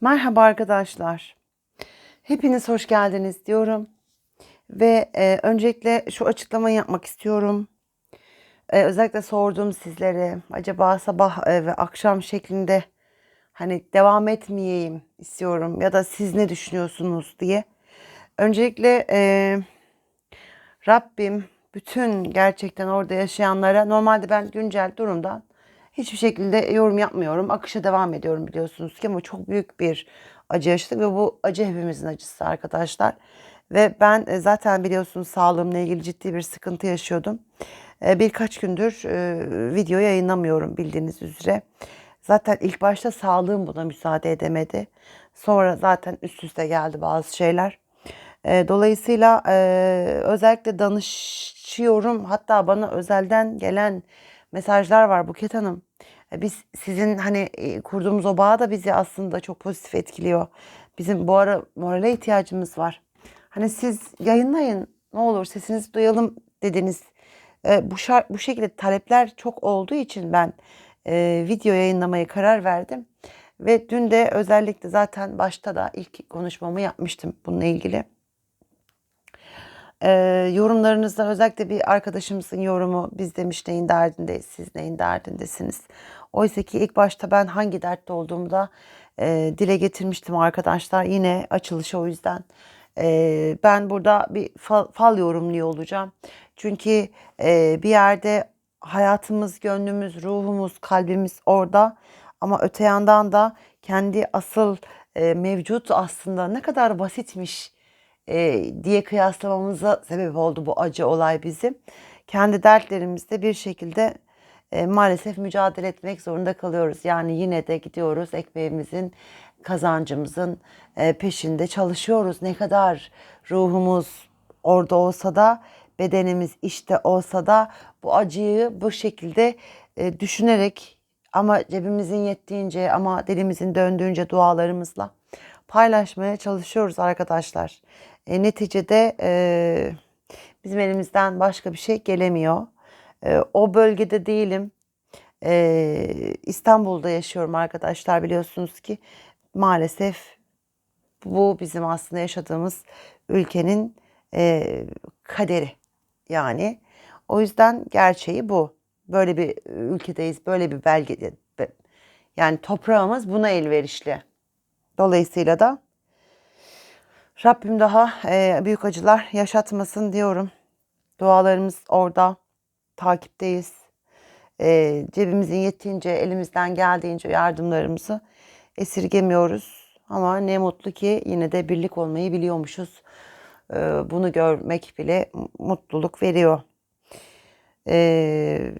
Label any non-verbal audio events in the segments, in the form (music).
Merhaba arkadaşlar. Hepiniz hoş geldiniz diyorum. Ve e, öncelikle şu açıklamayı yapmak istiyorum. E, özellikle sordum sizlere. Acaba sabah e, ve akşam şeklinde hani devam etmeyeyim istiyorum ya da siz ne düşünüyorsunuz diye. Öncelikle e, Rabbim bütün gerçekten orada yaşayanlara normalde ben güncel durumdan hiçbir şekilde yorum yapmıyorum. Akışa devam ediyorum biliyorsunuz ki ama çok büyük bir acı yaşadık ve bu acı hepimizin acısı arkadaşlar. Ve ben e, zaten biliyorsunuz sağlığımla ilgili ciddi bir sıkıntı yaşıyordum. E, Birkaç gündür e, video yayınlamıyorum bildiğiniz üzere. Zaten ilk başta sağlığım buna müsaade edemedi. Sonra zaten üst üste geldi bazı şeyler. Dolayısıyla özellikle danışıyorum. Hatta bana özelden gelen mesajlar var Buket Hanım. E, Biz sizin hani e, kurduğumuz o bağ da bizi aslında çok pozitif etkiliyor. Bizim bu ara morale ihtiyacımız var. Hani siz yayınlayın ne olur sesinizi duyalım dediniz. E, bu şar- bu şekilde talepler çok olduğu için ben e, video yayınlamaya karar verdim. Ve dün de özellikle zaten başta da ilk konuşmamı yapmıştım bununla ilgili. Ee, yorumlarınızda özellikle bir arkadaşımızın yorumu biz demiş neyin derdindeyiz siz neyin derdindesiniz. Oysa ki ilk başta ben hangi dertte olduğumu da e, dile getirmiştim arkadaşlar. Yine açılışı o yüzden. E, ben burada bir fal, fal yorumluyor olacağım. Çünkü e, bir yerde hayatımız, gönlümüz, ruhumuz, kalbimiz orada. Ama öte yandan da kendi asıl e, mevcut aslında ne kadar basitmiş e, diye kıyaslamamıza sebep oldu bu acı olay bizim. Kendi dertlerimizde bir şekilde e, maalesef mücadele etmek zorunda kalıyoruz. Yani yine de gidiyoruz ekmeğimizin, kazancımızın e, peşinde çalışıyoruz. Ne kadar ruhumuz orada olsa da bedenimiz işte olsa da bu acıyı bu şekilde e, düşünerek ama cebimizin yettiğince ama dilimizin döndüğünce dualarımızla paylaşmaya çalışıyoruz arkadaşlar. E, neticede e, bizim elimizden başka bir şey gelemiyor. E, o bölgede değilim. E, İstanbul'da yaşıyorum arkadaşlar biliyorsunuz ki maalesef bu bizim aslında yaşadığımız ülkenin e, kaderi yani. O yüzden gerçeği bu. Böyle bir ülkedeyiz, böyle bir belgede. Yani toprağımız buna elverişli. Dolayısıyla da Rabbim daha e, büyük acılar yaşatmasın diyorum. Dualarımız orada, takipteyiz. E, cebimizin yettiğince, elimizden geldiğince yardımlarımızı esirgemiyoruz. Ama ne mutlu ki yine de birlik olmayı biliyormuşuz. E, bunu görmek bile mutluluk veriyor. E,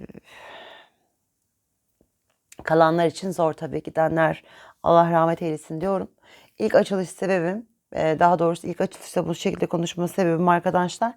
kalanlar için zor tabii gidenler Allah rahmet eylesin diyorum. İlk açılış sebebim, e, daha doğrusu ilk açılışta bu şekilde konuşma sebebim arkadaşlar.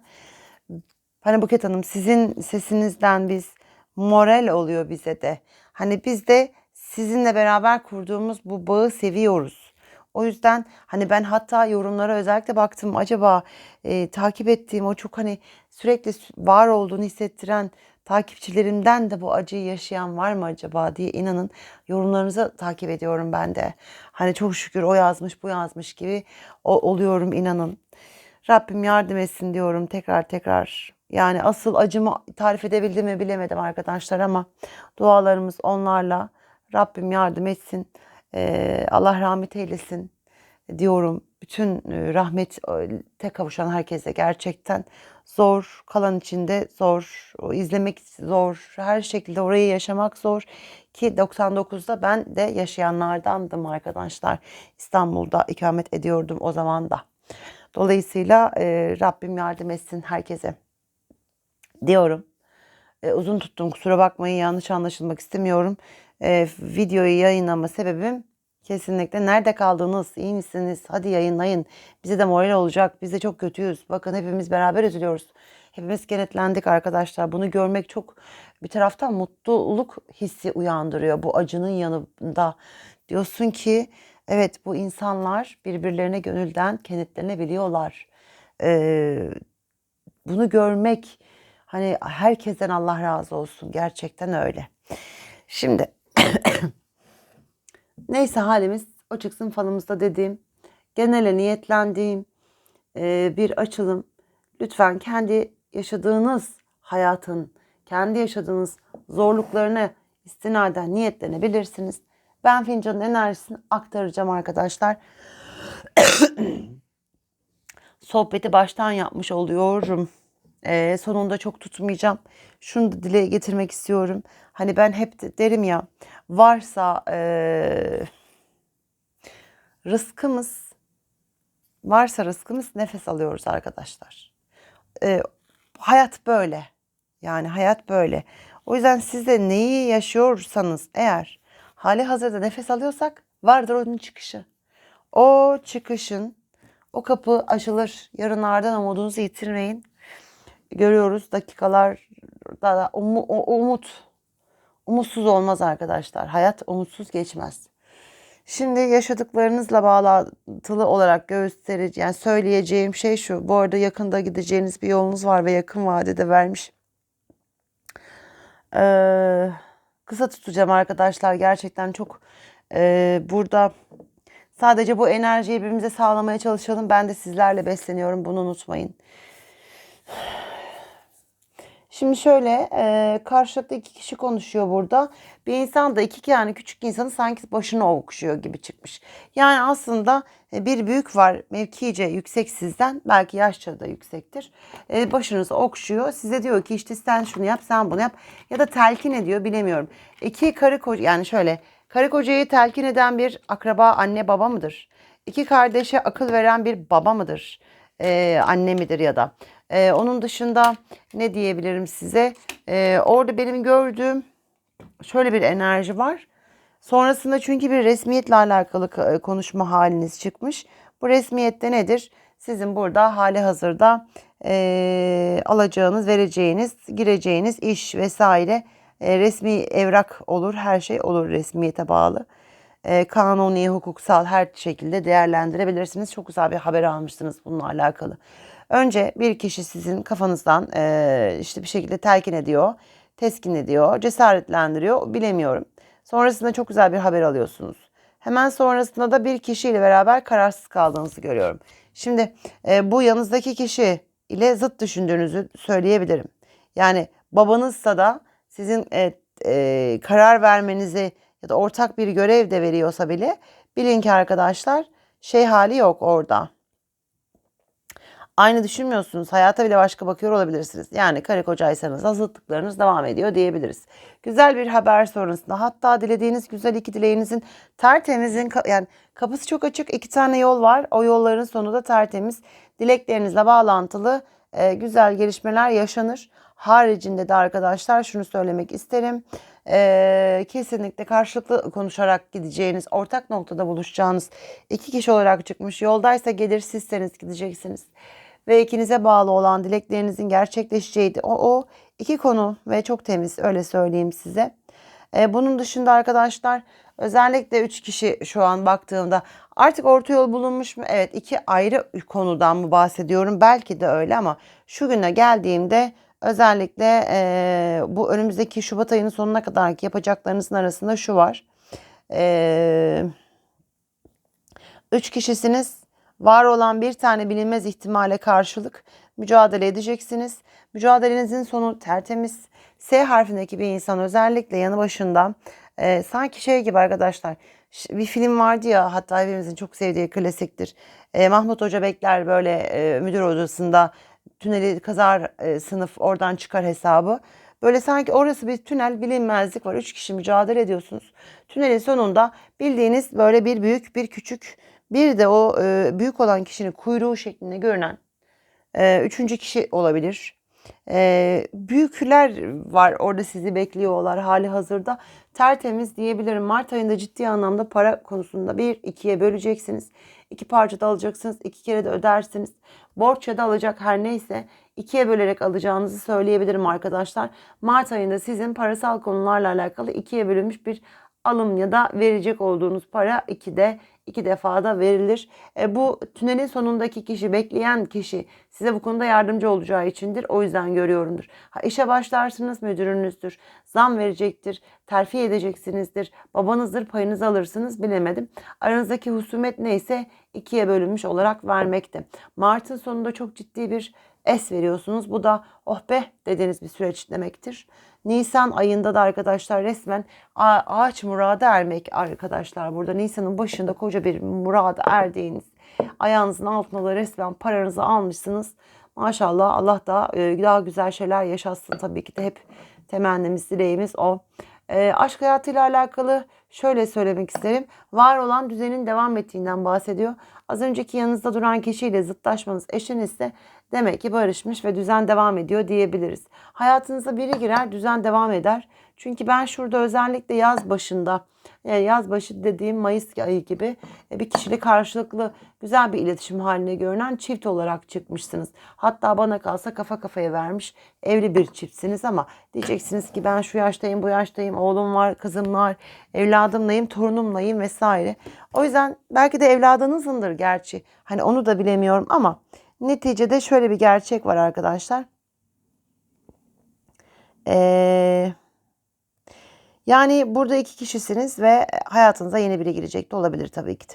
Hani Buket Hanım sizin sesinizden biz moral oluyor bize de. Hani biz de sizinle beraber kurduğumuz bu bağı seviyoruz. O yüzden hani ben hatta yorumlara özellikle baktım acaba e, takip ettiğim o çok hani sürekli var olduğunu hissettiren takipçilerimden de bu acıyı yaşayan var mı acaba diye inanın yorumlarınızı takip ediyorum ben de. Hani çok şükür o yazmış bu yazmış gibi oluyorum inanın. Rabbim yardım etsin diyorum tekrar tekrar. Yani asıl acımı tarif edebildim mi bilemedim arkadaşlar ama dualarımız onlarla. Rabbim yardım etsin. Ee, Allah rahmet eylesin diyorum. Bütün e, rahmete kavuşan herkese gerçekten zor, kalan içinde zor, izlemek zor, her şekilde orayı yaşamak zor ki 99'da ben de yaşayanlardandım arkadaşlar. İstanbul'da ikamet ediyordum o zaman da. Dolayısıyla e, Rabbim yardım etsin herkese diyorum. E, uzun tuttum kusura bakmayın yanlış anlaşılmak istemiyorum. E, videoyu yayınlama sebebim kesinlikle nerede kaldınız iyi misiniz hadi yayınlayın bize de moral olacak biz de çok kötüyüz bakın hepimiz beraber üzülüyoruz. Hepimiz kenetlendik arkadaşlar bunu görmek çok bir taraftan mutluluk hissi uyandırıyor bu acının yanında. Diyorsun ki evet bu insanlar birbirlerine gönülden kenetlenebiliyorlar. Ee, bunu görmek hani herkesten Allah razı olsun gerçekten öyle. Şimdi (clears throat) neyse halimiz o çıksın falımızda dediğim, genele niyetlendiğim e, bir açılım. Lütfen kendi yaşadığınız hayatın, kendi yaşadığınız zorluklarını istinaden niyetlenebilirsiniz. Ben fincanın enerjisini aktaracağım arkadaşlar. (coughs) Sohbeti baştan yapmış oluyorum. Ee, sonunda çok tutmayacağım. Şunu da dile getirmek istiyorum. Hani ben hep de derim ya varsa ee, rızkımız varsa rızkımız nefes alıyoruz arkadaşlar. Ee, hayat böyle. Yani hayat böyle. O yüzden siz de neyi yaşıyorsanız eğer hali hazırda nefes alıyorsak vardır onun çıkışı. O çıkışın o kapı açılır. Yarınlardan umudunuzu yitirmeyin. Görüyoruz dakikalar da umu, o- umut umutsuz olmaz arkadaşlar. Hayat umutsuz geçmez. Şimdi yaşadıklarınızla bağlantılı olarak gösterici yani söyleyeceğim şey şu. Bu arada yakında gideceğiniz bir yolunuz var ve yakın vadede vermiş. Ee, kısa tutacağım arkadaşlar. Gerçekten çok e, burada sadece bu enerjiyi birbirimize sağlamaya çalışalım. Ben de sizlerle besleniyorum. Bunu unutmayın. Şimdi şöyle e, karşılıklı iki kişi konuşuyor burada. Bir insan da iki yani küçük insanı sanki başını okşuyor gibi çıkmış. Yani aslında e, bir büyük var mevkice yüksek sizden belki yaşça da yüksektir. E, başınızı okşuyor. Size diyor ki işte sen şunu yap sen bunu yap ya da telkin ediyor bilemiyorum. İki karı koca yani şöyle karı kocayı telkin eden bir akraba anne baba mıdır? İki kardeşe akıl veren bir baba mıdır? E, anne midir ya da? Ee, onun dışında ne diyebilirim size? Ee, orada benim gördüğüm şöyle bir enerji var. Sonrasında çünkü bir resmiyetle alakalı k- konuşma haliniz çıkmış. Bu resmiyette nedir? Sizin burada hali hazırda eee, alacağınız, vereceğiniz, gireceğiniz iş vesaire e, resmi evrak olur, her şey olur resmiyete bağlı. E, kanuni, hukuksal her şekilde değerlendirebilirsiniz. Çok güzel bir haber almışsınız bununla alakalı. Önce bir kişi sizin kafanızdan e, işte bir şekilde telkin ediyor, teskin ediyor, cesaretlendiriyor, bilemiyorum. Sonrasında çok güzel bir haber alıyorsunuz. Hemen sonrasında da bir kişiyle beraber kararsız kaldığınızı görüyorum. Şimdi e, bu yanınızdaki kişi ile zıt düşündüğünüzü söyleyebilirim. Yani babanızsa da sizin e, e, karar vermenizi ya da ortak bir görev de veriyorsa bile bilin ki arkadaşlar şey hali yok orada. Aynı düşünmüyorsunuz. Hayata bile başka bakıyor olabilirsiniz. Yani karı kocaysanız da devam ediyor diyebiliriz. Güzel bir haber sonrasında hatta dilediğiniz güzel iki dileğinizin tertemizin yani kapısı çok açık iki tane yol var. O yolların sonu da tertemiz. Dileklerinizle bağlantılı e, güzel gelişmeler yaşanır. Haricinde de arkadaşlar şunu söylemek isterim. E, kesinlikle karşılıklı konuşarak gideceğiniz, ortak noktada buluşacağınız iki kişi olarak çıkmış. Yoldaysa gelir sizseniz gideceksiniz ve ikinize bağlı olan dileklerinizin gerçekleşeceğiydi. O, o iki konu ve çok temiz öyle söyleyeyim size. Ee, bunun dışında arkadaşlar özellikle üç kişi şu an baktığımda artık orta yol bulunmuş mu? Evet iki ayrı konudan mı bahsediyorum? Belki de öyle ama şu güne geldiğimde özellikle e, bu önümüzdeki Şubat ayının sonuna kadar yapacaklarınızın arasında şu var. Eee Üç kişisiniz. Var olan bir tane bilinmez ihtimale karşılık mücadele edeceksiniz. Mücadelenizin sonu tertemiz. S harfindeki bir insan özellikle yanı başında e, sanki şey gibi arkadaşlar bir film vardı ya hatta hepimizin çok sevdiği klasiktir. E, Mahmut Hoca bekler böyle e, müdür odasında tüneli kazar e, sınıf oradan çıkar hesabı. Böyle sanki orası bir tünel bilinmezlik var. Üç kişi mücadele ediyorsunuz. Tünelin sonunda bildiğiniz böyle bir büyük bir küçük bir de o e, büyük olan kişinin kuyruğu şeklinde görünen e, üçüncü kişi olabilir. E, büyükler var orada sizi bekliyorlar hali hazırda. Tertemiz diyebilirim. Mart ayında ciddi anlamda para konusunda bir ikiye böleceksiniz. İki parçada alacaksınız. iki kere de ödersiniz. Borç ya da alacak her neyse ikiye bölerek alacağınızı söyleyebilirim arkadaşlar. Mart ayında sizin parasal konularla alakalı ikiye bölünmüş bir alım ya da verecek olduğunuz para iki de iki defa da verilir. E, bu tünelin sonundaki kişi, bekleyen kişi size bu konuda yardımcı olacağı içindir. O yüzden görüyorumdur. Ha, işe başlarsınız müdürünüzdür. Zam verecektir. Terfi edeceksinizdir. Babanızdır payınızı alırsınız bilemedim. Aranızdaki husumet neyse ikiye bölünmüş olarak vermekte. Mart'ın sonunda çok ciddi bir es veriyorsunuz. Bu da oh be dediğiniz bir süreç demektir. Nisan ayında da arkadaşlar resmen ağaç murada ermek arkadaşlar. Burada Nisan'ın başında koca bir murada erdiğiniz ayağınızın altına da resmen paranızı almışsınız. Maşallah Allah da e, daha güzel şeyler yaşatsın tabii ki de hep temennimiz dileğimiz o. E, aşk hayatıyla alakalı şöyle söylemek isterim. Var olan düzenin devam ettiğinden bahsediyor. Az önceki yanınızda duran kişiyle zıtlaşmanız eşinizse demek ki barışmış ve düzen devam ediyor diyebiliriz. Hayatınıza biri girer düzen devam eder. Çünkü ben şurada özellikle yaz başında yani yaz başı dediğim Mayıs ayı gibi e, bir kişiyle karşılıklı güzel bir iletişim haline görünen çift olarak çıkmışsınız. Hatta bana kalsa kafa kafaya vermiş evli bir çiftsiniz ama diyeceksiniz ki ben şu yaştayım bu yaştayım oğlum var kızım var evladımlayım torunumlayım vesaire. O yüzden belki de evladınızındır gerçi hani onu da bilemiyorum ama neticede şöyle bir gerçek var arkadaşlar. Eee yani burada iki kişisiniz ve hayatınıza yeni biri girecek de olabilir tabii ki de.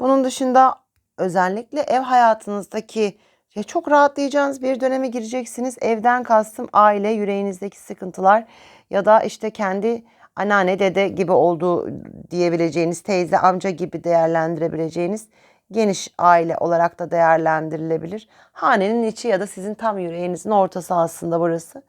Bunun dışında özellikle ev hayatınızdaki ya çok rahatlayacağınız bir döneme gireceksiniz. Evden kastım aile, yüreğinizdeki sıkıntılar ya da işte kendi anneanne, dede gibi olduğu diyebileceğiniz, teyze, amca gibi değerlendirebileceğiniz geniş aile olarak da değerlendirilebilir. Hanenin içi ya da sizin tam yüreğinizin ortası aslında burası.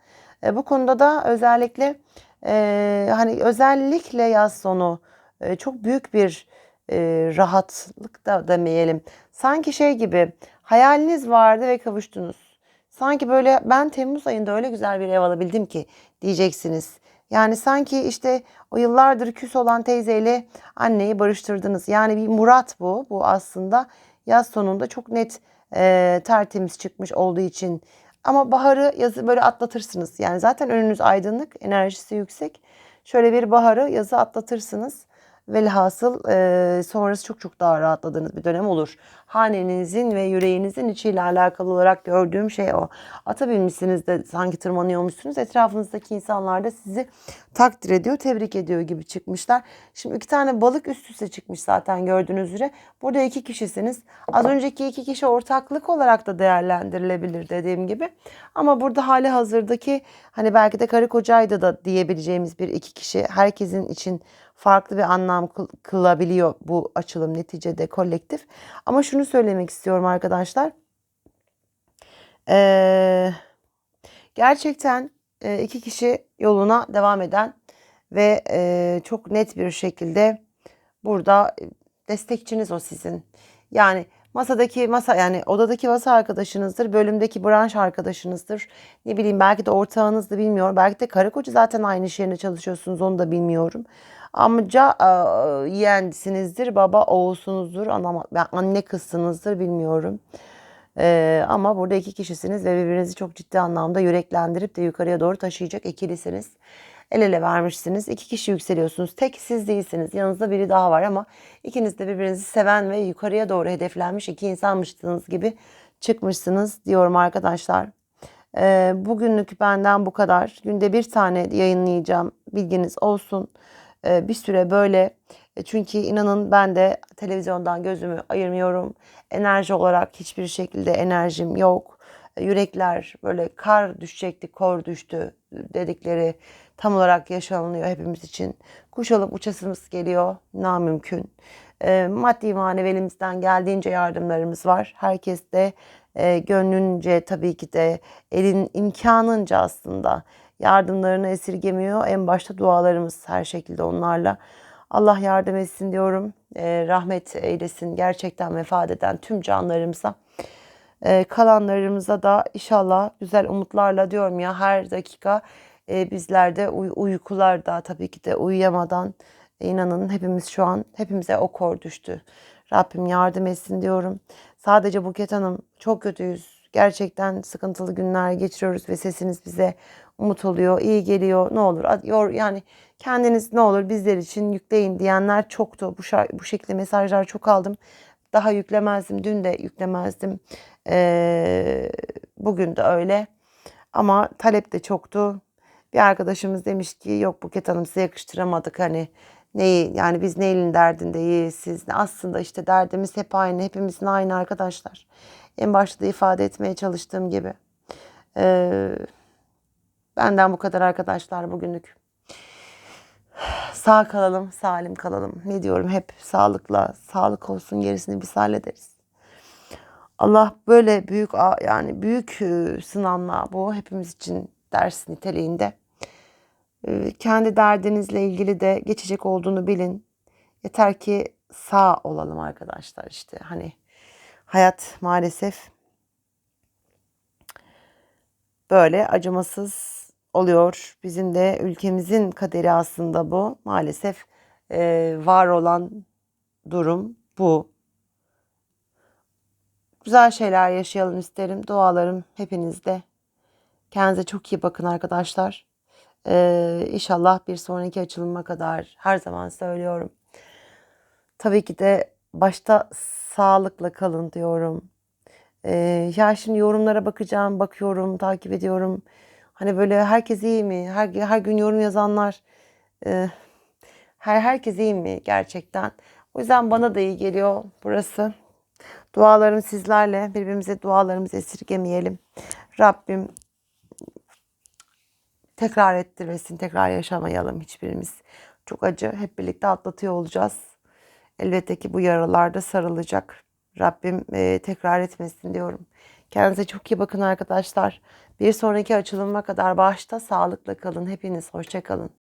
E, bu konuda da özellikle e, hani özellikle yaz sonu e, çok büyük bir e, rahatlık da demeyelim. Sanki şey gibi hayaliniz vardı ve kavuştunuz. Sanki böyle ben Temmuz ayında öyle güzel bir ev alabildim ki diyeceksiniz. Yani sanki işte o yıllardır küs olan teyzeyle anneyi barıştırdınız. Yani bir murat bu. Bu aslında yaz sonunda çok net e, tertemiz çıkmış olduğu için ama baharı yazı böyle atlatırsınız. Yani zaten önünüz aydınlık, enerjisi yüksek. Şöyle bir baharı yazı atlatırsınız. Velhasıl e, sonrası çok çok daha rahatladığınız bir dönem olur. Hanenizin ve yüreğinizin içiyle alakalı olarak gördüğüm şey o. Ata binmişsiniz de sanki tırmanıyormuşsunuz. Etrafınızdaki insanlar da sizi takdir ediyor, tebrik ediyor gibi çıkmışlar. Şimdi iki tane balık üst üste çıkmış zaten gördüğünüz üzere. Burada iki kişisiniz. Az önceki iki kişi ortaklık olarak da değerlendirilebilir dediğim gibi. Ama burada hali hazırdaki hani belki de karı kocaydı da diyebileceğimiz bir iki kişi. Herkesin için farklı bir anlam kılabiliyor bu açılım neticede kolektif. Ama şunu söylemek istiyorum arkadaşlar. Ee, gerçekten e, iki kişi yoluna devam eden ve e, çok net bir şekilde burada destekçiniz o sizin. Yani masadaki masa yani odadaki masa arkadaşınızdır, bölümdeki branş arkadaşınızdır. Ne bileyim belki de ortağınızdı bilmiyorum. Belki de karı koca zaten aynı iş yerinde çalışıyorsunuz onu da bilmiyorum. Amca e, yeğensinizdir, baba oğulsunuzdur, ana, anne kızsınızdır bilmiyorum. Ee, ama burada iki kişisiniz ve birbirinizi çok ciddi anlamda yüreklendirip de yukarıya doğru taşıyacak ikilisiniz. El ele vermişsiniz. İki kişi yükseliyorsunuz. Tek siz değilsiniz. Yanınızda biri daha var ama ikiniz de birbirinizi seven ve yukarıya doğru hedeflenmiş iki insanmışsınız gibi çıkmışsınız diyorum arkadaşlar. Ee, bugünlük benden bu kadar. Günde bir tane yayınlayacağım. Bilginiz olsun. Ee, bir süre böyle. E, çünkü inanın ben de televizyondan gözümü ayırmıyorum. Enerji olarak hiçbir şekilde enerjim yok. E, yürekler böyle kar düşecekti, kor düştü dedikleri tam olarak yaşanılıyor hepimiz için. Kuş alıp uçasımız geliyor, namümkün. E, maddi manevi elimizden geldiğince yardımlarımız var. Herkes de e, gönlünce tabii ki de elin imkanınca aslında yardımlarını esirgemiyor. En başta dualarımız her şekilde onlarla. Allah yardım etsin diyorum. E, rahmet eylesin gerçekten vefat eden tüm canlarımıza. E, kalanlarımıza da inşallah güzel umutlarla diyorum ya her dakika e, bizler uy- uykularda tabii ki de uyuyamadan e, inanın hepimiz şu an hepimize o kor düştü. Rabbim yardım etsin diyorum. Sadece Buket Hanım çok kötüyüz. Gerçekten sıkıntılı günler geçiriyoruz ve sesiniz bize umut oluyor, iyi geliyor. Ne olur yani Kendiniz ne olur bizler için yükleyin diyenler çoktu. Bu, bu şekilde mesajlar çok aldım. Daha yüklemezdim. Dün de yüklemezdim. Ee, bugün de öyle. Ama talep de çoktu. Bir arkadaşımız demiş ki yok Buket Hanım size yakıştıramadık hani neyi yani biz neyin derdindeyiz siz aslında işte derdimiz hep aynı hepimizin aynı arkadaşlar. En başta da ifade etmeye çalıştığım gibi. Ee, benden bu kadar arkadaşlar bugünlük. Sağ kalalım, salim kalalım. Ne diyorum hep sağlıkla, sağlık olsun gerisini biz hallederiz. Allah böyle büyük yani büyük e, sınavla bu hepimiz için ders niteliğinde. E, Kendi derdinizle ilgili de geçecek olduğunu bilin. Yeter ki sağ olalım arkadaşlar işte. Hani hayat maalesef böyle acımasız oluyor. Bizim de ülkemizin kaderi aslında bu. Maalesef e, var olan durum bu. Güzel şeyler yaşayalım isterim. Dualarım hepinizde. Kendinize çok iyi bakın arkadaşlar. Ee, inşallah bir sonraki açılıma kadar her zaman söylüyorum. Tabii ki de başta sağlıkla kalın diyorum. Ee, ya şimdi yorumlara bakacağım, bakıyorum, takip ediyorum. Hani böyle herkes iyi mi? Her, her gün yorum yazanlar e, her herkes iyi mi gerçekten? O yüzden bana da iyi geliyor burası. Dualarım sizlerle. Birbirimize dualarımızı esirgemeyelim. Rabbim tekrar ettirmesin, tekrar yaşamayalım hiçbirimiz. Çok acı. Hep birlikte atlatıyor olacağız. Elbette ki bu yaralarda sarılacak. Rabbim e, tekrar etmesin diyorum. Kendinize çok iyi bakın arkadaşlar. Bir sonraki açılıma kadar başta sağlıkla kalın. Hepiniz hoşça kalın.